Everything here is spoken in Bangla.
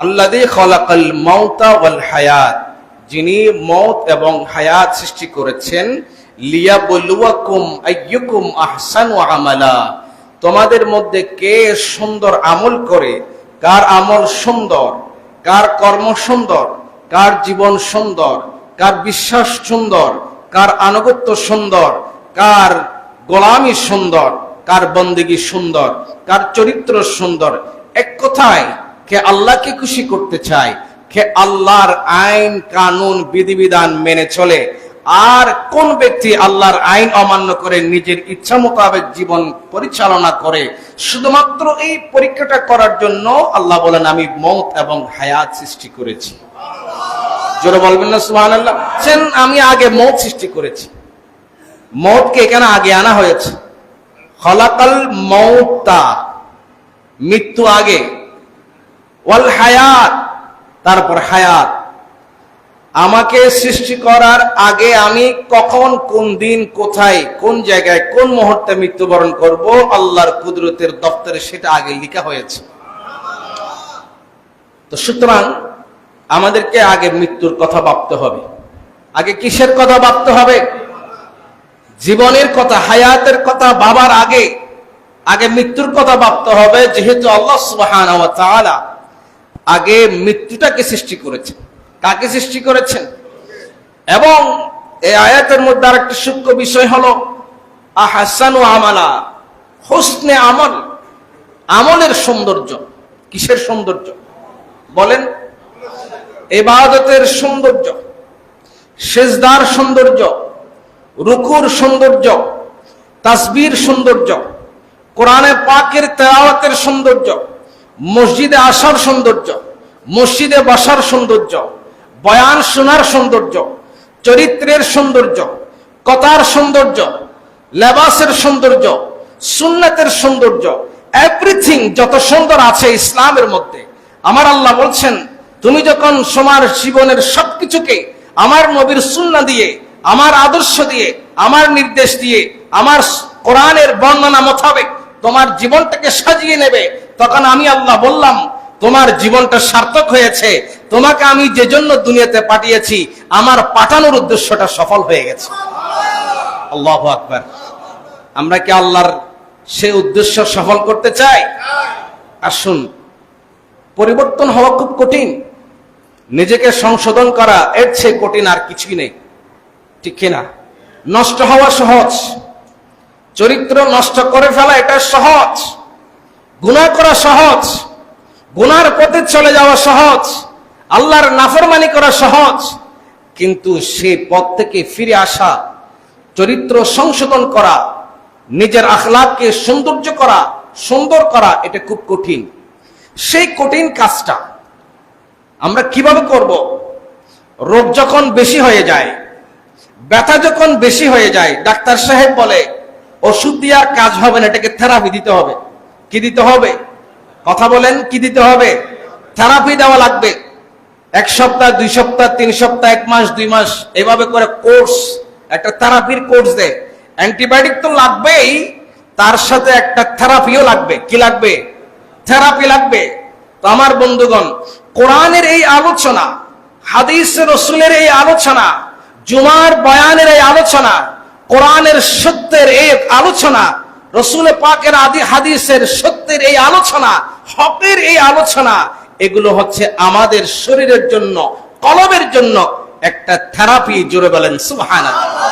আল্লাদি হায়াত, যিনি মৌত এবং হায়াত সৃষ্টি করেছেন আমালা। তোমাদের মধ্যে কে সুন্দর আমল করে, কার আমল সুন্দর, কার কর্ম সুন্দর, কার জীবন সুন্দর, কার বিশ্বাস সুন্দর, কার আনুগত্য সুন্দর, কার গোলামি সুন্দর, কার বন্দিগি সুন্দর, কার চরিত্র সুন্দর, এক কথায় কে আল্লাহকে খুশি করতে চায়, কে আল্লাহর আইন, কানুন, বিধিবিধান মেনে চলে, আর কোন ব্যক্তি আল্লাহর আইন অমান্য করে নিজের ইচ্ছা মোতাবেক জীবন পরিচালনা করে, শুধুমাত্র এই পরীক্ষাটা করার জন্য আল্লাহ বলেন, আমি মত এবং হায়াত সৃষ্টি করেছি। জোরে বলবেন না সুহান আল্লাহ আমি আগে মত সৃষ্টি করেছি। মতকে এখানে আগে আনা হয়েছে? খলাকাল মৌতা, মৃত্যু আগে। ওয়াল হায়াত, তারপর হায়াত। আমাকে সৃষ্টি করার আগে আমি কখন, কোন দিন, কোথায়, কোন জায়গায়, কোন মুহূর্তে মৃত্যুবরণ করব, আল্লাহর কুদরতের দপ্তরে সেটা আগে লেখা হয়েছে। তো সুতরাং আমাদেরকে আগে মৃত্যুর কথা ভাবতে হবে। আগে কিসের কথা ভাবতে হবে? জীবনের কথা, হায়াতের কথা বাবার আগে আগে মৃত্যুর কথা ভাবতে হবে, যেহেতু আল্লাহ তাআলা আগে মৃত্যুটাকে সৃষ্টি করেছেন। কাকে সৃষ্টি করেছেন? এবং এই আয়াতের মধ্যে আরেকটা সূক্ষ্ম বিষয় হলো, আহাসানু আমালা, হোসনে আমল, আমলের সৌন্দর্য। কিসের সৌন্দর্য? বলেন এবাদতের সৌন্দর্য, সেজদার সৌন্দর্য, রুকুর সৌন্দর্য, তাসবির সৌন্দর্য, কোরআনে পাকের তেলাওয়াতের সৌন্দর্য মসজিদে আসার সৌন্দর্য, মসজিদে বসার সৌন্দর্য, বয়ান শোনার সৌন্দর্য, চরিত্রের সৌন্দর্য, কথার সৌন্দর্য, লেবাসের সৌন্দর্য, সুন্নাতের সৌন্দর্য এভরিথিং যত সুন্দর আছে ইসলামের মধ্যে। আমার আল্লাহ বলছেন, তুমি যখন সমার জীবনের সবকিছুকে আমার নবীর সুন্না দিয়ে, আমার আদর্শ দিয়ে, আমার নির্দেশ দিয়ে, আমার কোরআনের বর্ণনা মোতাবেক তোমার জীবনটাকে সাজিয়ে নেবে তখন আমি আল্লাহ বললাম, তোমার জীবনটা সার্থক হয়েছে। তোমাকে আমি যে জন্য দুনিয়াতে পাঠিয়েছি, আমার পাঠানোর উদ্দেশ্যটা সফল হয়ে গেছে। আল্লাহ আকবার। আমরা কি আল্লাহর সে উদ্দেশ্য সফল করতে চাই? আসুন, পরিবর্তন হওয়া খুব কঠিন। নিজেকে সংশোধন করা, এর চেয়ে কঠিন আর কিছুই নেই। ঠিক কিনা নষ্ট হওয়া সহজ। চরিত্র নষ্ট করে ফেলা এটা সহজ। গুণা করা সহজ গুনার পথে চলে যাওয়া সহজ, আল্লাহর নাফরমানি করা সহজ, কিন্তু সে পথ থেকে ফিরে আসা, চরিত্র সংশোধন করা, নিজের আখলাককে সৌন্দর্য করা, সুন্দর করা, এটা খুব কঠিন। সেই কঠিন কাজটা আমরা কীভাবে করব? রোগ যখন বেশি হয়ে যায়, ব্যথা যখন বেশি হয়ে যায়, ডাক্তার সাহেব বলে, ওষুধ দিয়ে আর কাজ হবে না, এটাকে থেরাপি দিতে হবে। কি দিতে হবে? কথা বলেন, কি দিতে হবে? থেরাপি দেওয়া লাগবে। এক সপ্তাহ, দুই সপ্তাহ, তিন সপ্তাহ, এক মাস, দুই মাস, এভাবে করে কোর্স, একটা থেরাপির কোর্স দেয়। অ্যান্টিবায়োটিক তো লাগবেই, তার সাথে একটা থেরাপিও লাগবে। কি লাগবে? থেরাপি লাগবে। তো আমার বন্ধুগণ, কোরআনের এই আলোচনা, হাদিস রসুলের এই আলোচনা, জুমার বয়ানের এই আলোচনা, কোরআনের সত্যের এই আলোচনা রসুল পাকের আদি হাদিসের সত্যের এই আলোচনা, হকের এই আলোচনা, এগুলো হচ্ছে আমাদের শরীরের জন্য কলমের জন্য একটা থেরাপি জুড়ে বলেন, সুবহানাল্লাহ।